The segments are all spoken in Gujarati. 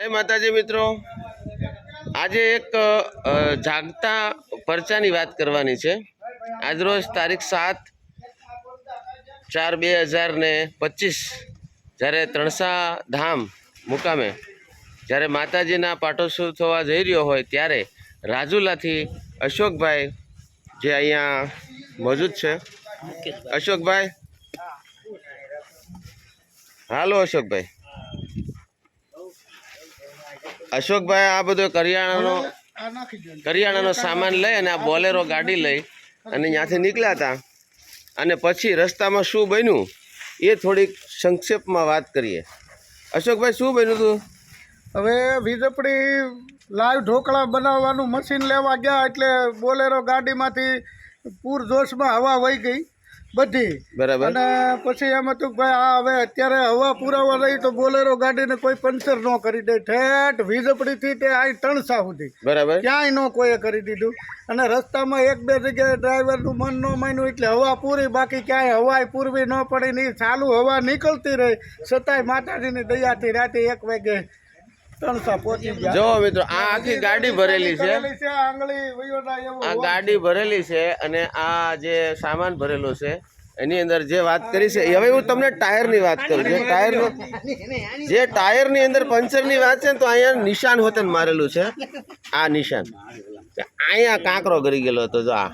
જય માતાજી મિત્રો, આજે એક જાગતા પરચાની વાત કરવાની છે. આજરોજ તારીખ સાત ચાર બે હજાર ને પચીસ, જ્યારે ત્રણસા ધામ મુકામે, જ્યારે માતાજીના પાટોત્સવ થવા જઈ રહ્યો હોય ત્યારે રાજુલાથી અશોકભાઈ જે અહીંયા મોજૂદ છે. અશોકભાઈ? હાલો અશોકભાઈ. અશોકભાઈ આ બધો કરિયાણાનો કરિયાણાનો સામાન લઈ અને આ બોલેરો ગાડી લઈ અને ત્યાંથી નીકળ્યા હતા અને પછી રસ્તામાં શું બન્યું એ થોડીક સંક્ષેપમાં વાત કરીએ. અશોકભાઈ શું બન્યું હતું હવે વીજપડી લાઈવ ઢોકળા બનાવવાનું મશીન લેવા ગયા એટલે બોલેરો ગાડીમાંથી પૂરજોશમાં હવા વહી ગઈ. બધી. બરાબર. અને પછી એમ હતું ભાઈ આ હવે અત્યારે હવા પુરાવા રહી તો બોલેરો ગાડીને કોઈ પંચર ન કરી દે. ઠેઠ વીજપડીથી તે આ તણસા સુધી. બરાબર. ક્યાંય ન કોઈએ કરી દીધું. અને રસ્તામાં એક બે જગ્યાએ ડ્રાઈવરનું મન ન માન્યું એટલે હવા પૂરી બાકી ક્યાંય હવાય પૂરવી ન પડી નહીં ચાલુ હવા નીકળતી રહી. છતાંય માતાજીની દયાથી રાતે એક વાગે ત્રણસા પહોંચી જો મિત્રો આ આખી ગાડી ભરેલી છે. આ ગાડી ભરેલી છે અને આ જે સામાન ભરેલો છે એની અંદર જે વાત કરી છે હવે હું તમને ટાયરની વાત કરું જે ટાયર જે ટાયરની અંદર પંચરની વાત છે ને તો અહીંયા નિશાન હોતે મારેલું છે. આ નિશાન. અહીંયા કાંકરો કરી ગયેલો હતો જો આ.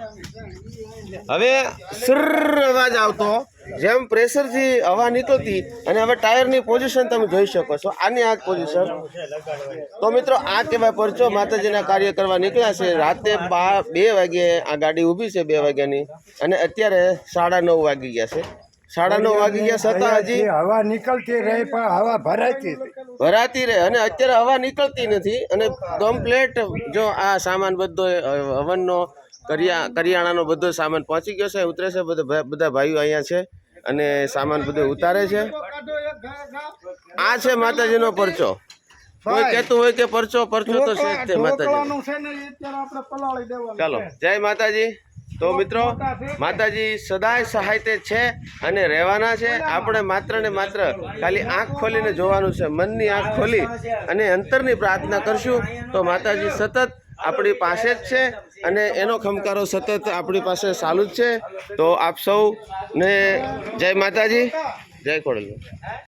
હવે સર અવાજ આવતો. જેમ પ્રેશરથી હવા નીકળતી અને હવે ટાયરની પોઝિશન તમે જોઈ શકો છો. આની આ પોઝિશન તો મિત્રો આ કહેવાય પરચો. માતાજીના કાર્ય કરવા નીકળ્યા છે. રાતે બા બે વાગ્યે આ ગાડી ઊભી છે બે વાગ્યાની. અને અત્યારે સાડા નવ વાગી ગયા છે. સાડા નવ વાગી ગયા છતાં હજી હવા નીકળતી રહી પણ હવા ભરાતી ભરાતી રહે. અને અત્યારે હવા નીકળતી નથી. અને કમ્પ્લેટ જો આ સામાન બધો હવનનો કરિયા કરિયાણાનો બધો સામાન પહોંચી ગયો છે ઉતરે છે બધા બધા ભાઈઓ અહીંયા છે અને સામાન બધો ઉતારે છે. આ છે માતાજીનો પરચો. કોઈ કહેતું હોય કે પરચો પરચો તો છે તે માતાજી ચાલો જય માતાજી. તો મિત્રો માતાજી સદાય સહાયતે છે અને રહેવાના છે. આપણે માત્ર ને માત્ર ખાલી આંખ ખોલીને જોવાનું છે. મનની આંખ ખોલી અને અંતરની પ્રાર્થના કરશું. તો માતાજી સતત આપણી પાસે જ છે અને એનો ખમકારો સતત આપણી પાસે ચાલુ જ છે. તો આપ સૌને જય માતાજી, જય ખોડલ